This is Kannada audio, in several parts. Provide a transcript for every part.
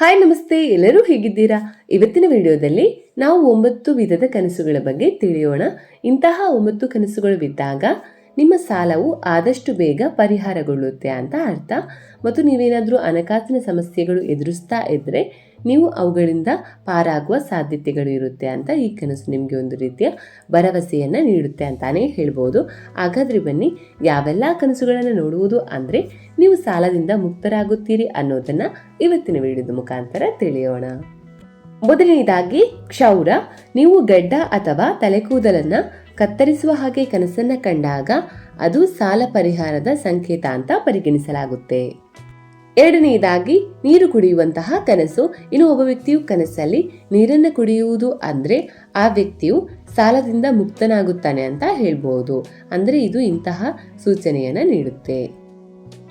ಹಾಯ್, ನಮಸ್ತೆ. ಎಲ್ಲರೂ ಹೇಗಿದ್ದೀರಾ? ಇವತ್ತಿನ ವಿಡಿಯೋದಲ್ಲಿ ನಾವು ಒಂಬತ್ತು ವಿಧದ ಕನಸುಗಳ ಬಗ್ಗೆ ತಿಳಿಯೋಣ. ಇಂತಹ ಒಂಬತ್ತು ಕನಸುಗಳು ಬಿದ್ದಾಗ ನಿಮ್ಮ ಸಾಲವು ಆದಷ್ಟು ಬೇಗ ಪರಿಹಾರಗೊಳ್ಳುತ್ತೆ ಅಂತ ಅರ್ಥ. ಮತ್ತು ನೀವೇನಾದರೂ ಹಣಕಾಸಿನ ಸಮಸ್ಯೆಗಳು ಎದುರಿಸ್ತಾ ಇದ್ದರೆ ನೀವು ಅವುಗಳಿಂದ ಪಾರಾಗುವ ಸಾಧ್ಯತೆಗಳು ಇರುತ್ತೆ ಅಂತ ಈ ಕನಸು ನಿಮಗೆ ಒಂದು ರೀತಿಯ ಭರವಸೆಯನ್ನು ನೀಡುತ್ತೆ ಅಂತಾನೆ ಹೇಳ್ಬೋದು. ಹಾಗಾದರೆ ಬನ್ನಿ, ಯಾವೆಲ್ಲ ಕನಸುಗಳನ್ನು ನೋಡುವುದು ಅಂದರೆ ನೀವು ಸಾಲದಿಂದ ಮುಕ್ತರಾಗುತ್ತೀರಿ ಅನ್ನೋದನ್ನು ಇವತ್ತಿನ ವಿಡಿಯೋದ ಮುಖಾಂತರ ತಿಳಿಯೋಣ. ಮೊದಲನೇದಾಗಿ ಕ್ಷೌರ, ನೀವು ಗಡ್ಡ ಅಥವಾ ತಲೆಕೂದಲನ್ನ ಕತ್ತರಿಸುವ ಹಾಗೆ ಕನಸನ್ನ ಕಂಡಾಗ ಅದು ಸಾಲ ಪರಿಹಾರದ ಸಂಕೇತ ಅಂತ ಪರಿಗಣಿಸಲಾಗುತ್ತೆ. ಎರಡನೆಯದಾಗಿ, ನೀರು ಕುಡಿಯುವಂತಹ ಕನಸು. ಇನ್ನು ಒಬ್ಬ ವ್ಯಕ್ತಿಯು ಕನಸಲ್ಲಿ ನೀರನ್ನು ಕುಡಿಯುವುದು ಅಂದ್ರೆ ಆ ವ್ಯಕ್ತಿಯು ಸಾಲದಿಂದ ಮುಕ್ತನಾಗುತ್ತಾನೆ ಅಂತ ಹೇಳ್ಬೋದು. ಅಂದ್ರೆ ಇದು ಇಂತಹ ಸೂಚನೆಯನ್ನ ನೀಡುತ್ತೆ.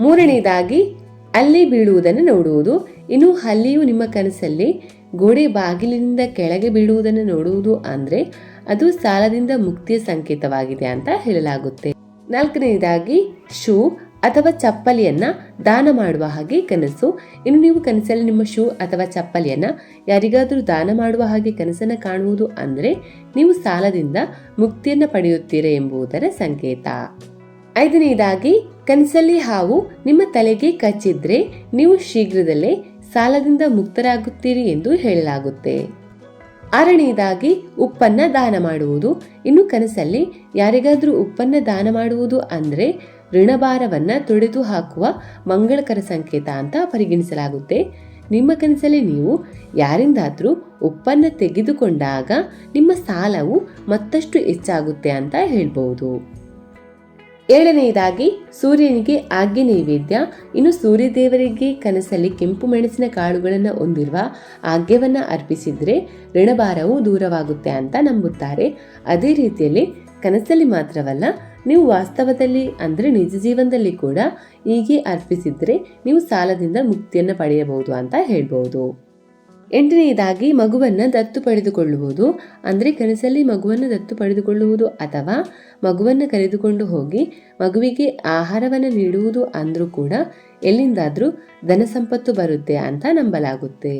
ಮೂರನೆಯದಾಗಿ, ಅಲ್ಲಿ ಬೀಳುವುದನ್ನು ನೋಡುವುದು. ಇನ್ನು ಅಲ್ಲಿಯೂ ನಿಮ್ಮ ಕನಸಲ್ಲಿ ಗೋಡೆ ಬಾಗಿಲಿನಿಂದ ಕೆಳಗೆ ಬೀಳುವುದನ್ನು ನೋಡುವುದು ಅಂದ್ರೆ ಅದು ಸಾಲದಿಂದ ಮುಕ್ತಿಯ ಸಂಕೇತವಾಗಿದೆ ಅಂತ ಹೇಳಲಾಗುತ್ತೆ. ನಾಲ್ಕನೆಯದಾಗಿ, ಶೂ ಅಥವಾ ಚಪ್ಪಲಿಯನ್ನ ದಾನ ಮಾಡುವ ಹಾಗೆ ಕನಸು. ಇನ್ನು ನೀವು ಕನಸಲ್ಲಿ ನಿಮ್ಮ ಶೂ ಅಥವಾ ಚಪ್ಪಲಿಯನ್ನ ಯಾರಿಗಾದರೂ ದಾನ ಮಾಡುವ ಹಾಗೆ ಕನಸನ್ನ ಕಾಣುವುದು ಅಂದ್ರೆ ನೀವು ಸಾಲದಿಂದ ಮುಕ್ತಿಯನ್ನ ಪಡೆಯುತ್ತೀರಾ ಎಂಬುದರ ಸಂಕೇತ. ಐದನೆಯದಾಗಿ, ಕನಸಲ್ಲಿ ಹಾವು ನಿಮ್ಮ ತಲೆಗೆ ಕಚ್ಚಿದ್ರೆ ನೀವು ಶೀಘ್ರದಲ್ಲೇ ಸಾಲದಿಂದ ಮುಕ್ತರಾಗುತ್ತೀರಿ ಎಂದು ಹೇಳಲಾಗುತ್ತೆ. ಆರನೆಯದಾಗಿ ಉಪ್ಪನ್ನ ದಾನ ಮಾಡುವುದು. ಇನ್ನು ಕನಸಲ್ಲಿ ಯಾರಿಗಾದರೂ ಉಪ್ಪನ್ನ ದಾನ ಮಾಡುವುದು ಅಂದರೆ ಋಣಭಾರವನ್ನು ತೊಡೆದು ಹಾಕುವ ಮಂಗಳಕರ ಸಂಕೇತ ಅಂತ ಪರಿಗಣಿಸಲಾಗುತ್ತೆ. ನಿಮ್ಮ ಕನಸಲ್ಲಿ ನೀವು ಯಾರಿಂದಾದರೂ ಉಪ್ಪನ್ನ ತೆಗೆದುಕೊಂಡಾಗ ನಿಮ್ಮ ಸಾಲವು ಮತ್ತಷ್ಟು ಹೆಚ್ಚಾಗುತ್ತೆ ಅಂತ ಹೇಳ್ಬಹುದು ಏಳನೆಯದಾಗಿ ಸೂರ್ಯನಿಗೆ ಆಜ್ಞೆ ನೈವೇದ್ಯ. ಇನ್ನು ಸೂರ್ಯದೇವರಿಗೆ ಕನಸಲ್ಲಿ ಕೆಂಪು ಮೆಣಸಿನ ಕಾಳುಗಳನ್ನು ಹೊಂದಿರುವ ಆಜ್ಞೆಯನ್ನು ಅರ್ಪಿಸಿದರೆ ಋಣಭಾರವು ದೂರವಾಗುತ್ತೆ ಅಂತ ನಂಬುತ್ತಾರೆ. ಅದೇ ರೀತಿಯಲ್ಲಿ ಕನಸಲ್ಲಿ ಮಾತ್ರವಲ್ಲ, ನೀವು ವಾಸ್ತವದಲ್ಲಿ ಅಂದರೆ ನಿಜ ಜೀವನದಲ್ಲಿ ಕೂಡ ಹೀಗೆ ಅರ್ಪಿಸಿದರೆ ನೀವು ಸಾಲದಿಂದ ಮುಕ್ತಿಯನ್ನು ಪಡೆಯಬಹುದು ಅಂತ ಹೇಳ್ಬೋದು. ಎಂಟನೆಯದಾಗಿ ಮಗುವನ್ನು ದತ್ತು ಪಡೆದುಕೊಳ್ಳುವುದು, ಅಂದರೆ ಕನಸಲ್ಲಿ ಮಗುವನ್ನು ದತ್ತು ಪಡೆದುಕೊಳ್ಳುವುದು ಅಥವಾ ಮಗುವನ್ನು ಕರೆದುಕೊಂಡು ಹೋಗಿ ಮಗುವಿಗೆ ಆಹಾರವನ್ನು ನೀಡುವುದು ಅಂದರೂ ಕೂಡ ಎಲ್ಲಿಂದಾದರೂ ಧನ ಸಂಪತ್ತು ಬರುತ್ತೆ ಅಂತ ನಂಬಲಾಗುತ್ತೆ.